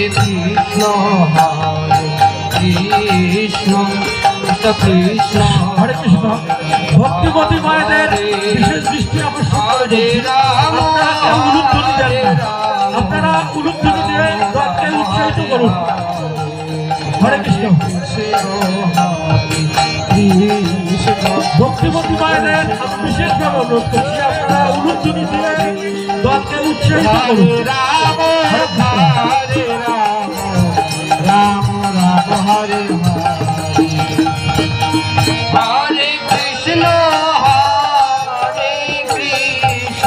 কৃষ্ণ হরে কৃষ্ণ কৃষ্ণ হরে কৃষ্ণ ভক্তিমতী মায়েদের বিশেষ দৃষ্টি আপনারা কেউ উলুধ্বনি দেন আপনারা উলুধ্বনি দিয়ে দলকে উৎসাহিত করুন হরে কৃষ্ণ ভক্তিমতী মায়েদের বিশেষভাবে অনুরোধ করছি। আপনারা উলুধ্বনি দিয়ে দলকে উৎসাহিত করুন।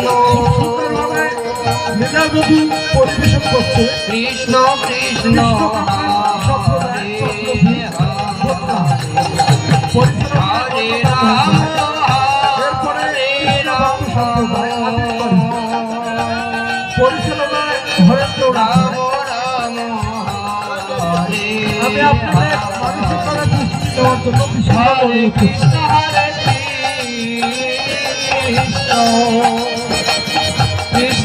কৃষ্ণ সুন্দরভাবে মেধা নদী পরিবেশন করছে। কৃষ্ণ কৃষ্ণ পরিচালনায় হরেন্দ্র রাম। আমি আপনাদের মানসিকতার দৃষ্টি দেওয়ার জন্য হরে অনুরোধ করছি।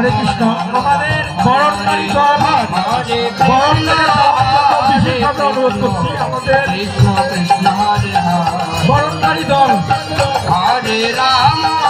হরে কৃষ্ণ। বরণকারী অনুরোধ করছি আমাদের। বরণকারী দল। হরে রাম।